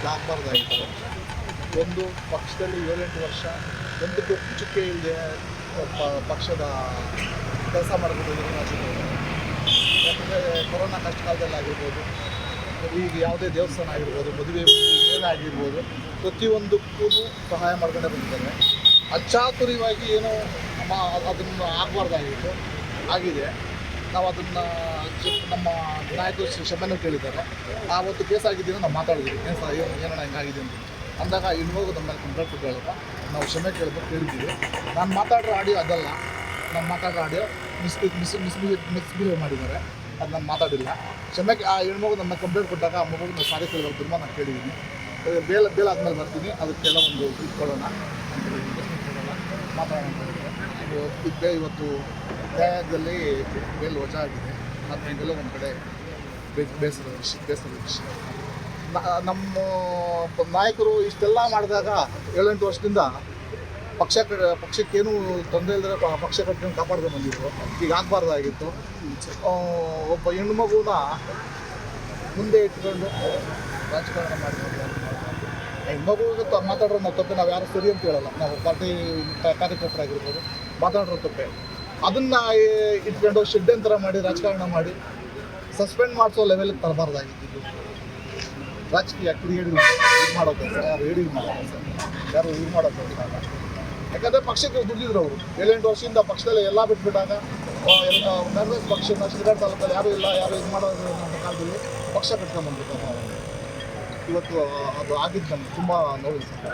ಈಗ ಆಗಬಾರ್ದಾಗಿತ್ತು ಒಂದು ಪಕ್ಷದಲ್ಲಿ ಏಳೆಂಟು ವರ್ಷ, ಒಂದು ಚುಕ್ಕೆ ಇಲ್ಲದೆ ಪಕ್ಷದ ಕೆಲಸ ಮಾಡ್ಬೋದು ಯಾಕಂದರೆ ಕೊರೋನಾ ಕಷ್ಟ ಕಾಲದಲ್ಲಿ ಆಗಿರ್ಬೋದು, ಈಗ ಯಾವುದೇ ದೇವಸ್ಥಾನ ಆಗಿರ್ಬೋದು, ಮದುವೆ ಏನೇ ಆಗಿರ್ಬೋದು, ಪ್ರತಿಯೊಂದಕ್ಕೂ ಸಹಾಯ ಮಾಡ್ಕೊಂಡೇ ಬಂದಿದ್ದಾರೆ. ಅಚಾತುರ್ಯವಾಗಿ ಏನೋ ಅದನ್ನು ಆಗಬಾರ್ದಾಗಿತ್ತು. ಆಗಿದೆ. ನಾವು ಅದನ್ನು ನಮ್ಮ ನಾಯಕರು ಕ್ಷಮೆನೂ ಕೇಳಿದ್ದಾರೆ ಆವತ್ತು ಕೇಸ್ ಆಗಿದ್ದೀವಿ ನಾವು ಮಾತಾಡಿದ್ವಿ. ಏನು ಸರ್ ಏನು ಏನಣ್ಣ ಹಿಂಗಾಗಿದೆ ಅಂತ. ಅಂದಾಗ ಇನ್ವಾಗೂ ನಮ್ಮ ಮೇಲೆ ಕಂಪ್ಲೇಂಟ್ ಕೊಟ್ಟಿಲ್ಲಪ್ಪ ನಾವು ಕ್ಷಮೆ ಕೇಳಿದ್ರು ಕೇಳಿದ್ದೀವಿ ನಾನು ಮಾತಾಡೋ ಆಡಿಯೋ ಅದಲ್ಲ. ನಾನು ಮಾತಾಡೋ audio miss miss misbehave misbehave ಮಾಡಿದ್ದಾರೆ. ಅದು ನಾನು ಮಾತಾಡಿಲ್ಲ. ಕ್ಷಮೆ ಆ ಹೆಣ್ಮಗು ನಮ್ಮ ಕಂಪ್ಲೇಂಟ್ ಕೊಟ್ಟಾಗ ಆ ಮಗು ನಾವು ಸಾರಿ ಕೇಳಿದ್ರು ತುಂಬ ನಾನು ಕೇಳಿದ್ದೀನಿ. ಬೇಲ್ ಬೇಲ್ ಆದಮೇಲೆ ಬರ್ತೀನಿ. ಅದಕ್ಕೆಲ್ಲ ಒಂದು ಇದು ಕೊಡೋಣ ಅಂತ ಹೇಳಿ ಮಾತಾಡೋಣ ಅಂತ ಇವತ್ತು ನ್ಯಾಯಾಲಯದಲ್ಲಿ ಬೇಲ್ ವಜಾ ಆಗಿದೆ. ಅದರಿಂದಲೂ ಒಂದು ಕಡೆ ಬೇಸರ ವಿಷಯ ಬೇಸರದ ವಿಷಯ. ನಮ್ಮ ನಾಯಕರು ಇಷ್ಟೆಲ್ಲ ಮಾಡಿದಾಗ ಏಳೆಂಟು ವರ್ಷದಿಂದ ಪಕ್ಷ ಪಕ್ಷಕ್ಕೇನು ತೊಂದರೆ ಇಲ್ಲದೆ ಪಕ್ಷ ಕಟ್ಟಿನ ಕಾಪಾಡ್ಕೊಂಡು ಬಂದಿದ್ರು. ಈಗ ಆಗಬಾರ್ದಾಗಿತ್ತು. ಒಬ್ಬ ಹೆಣ್ಣು ಮಗುನ ಮುಂದೆ ಇಟ್ಕೊಂಡು ರಾಜಕಾರಣ ಮಾಡಿದ್ರು ಹೆಣ್ಮಗು ಮಾತಾಡೋ ನಾವು ತಪ್ಪೆ, ನಾವು ಯಾರು ಸರಿ ಅಂತ ಹೇಳಲ್ಲ. ನಾವು ಪಾರ್ಟಿ ಕಾರ್ಯಕರ್ತರಾಗಿರ್ಬೋದು. ಮಾತಾಡೋ ತಪ್ಪೆ. ಅದನ್ನ ಇಟ್ಕೊಂಡು ಷಡ್ಯಂತರ ಮಾಡಿ, ರಾಜಕಾರಣ ಮಾಡಿ ಸಸ್ಪೆಂಡ್ ಮಾಡಿಸೋ ಲೆವೆಲ್ಗೆ ತರಬಾರ್ದಾಗಿದ್ದು ರಾಜಕೀಯ ಕ್ರಿಯೇಟಿವ್ ಮಾಡೋದು ಯಾರು ಹೇಳಿ ಮಾಡೋದು ಯಾರು ಇದು ಮಾಡೋದು ಯಾಕಂದ್ರೆ ಪಕ್ಷಕ್ಕೆ ದುಡ್ಡಿದ್ರು ಅವರು. ಏಳೆಂಟು ವರ್ಷದಿಂದ ಪಕ್ಷದಲ್ಲಿ ಎಲ್ಲ ಬಿಟ್ಬಿಟ್ಟಾಗ ಕಾಂಗ್ರೆಸ್ ಪಕ್ಷನ ಶಿರಗಾಡ್ ತಾಲೂಕಲ್ಲಿ ಯಾರೂ ಇಲ್ಲ, ಯಾರು ಇದು ಮಾಡೋದು ಅನ್ನೋ ಕಾಲದಲ್ಲಿ ಪಕ್ಷ ಕಟ್ಕೊಂಡ್ಬಂದ್ಬಿಟ್ಟು ಇವತ್ತು ಅದು ಆಗಿದ್ದು ನಮ್ಗೆ ತುಂಬ ನೋವಿದೆ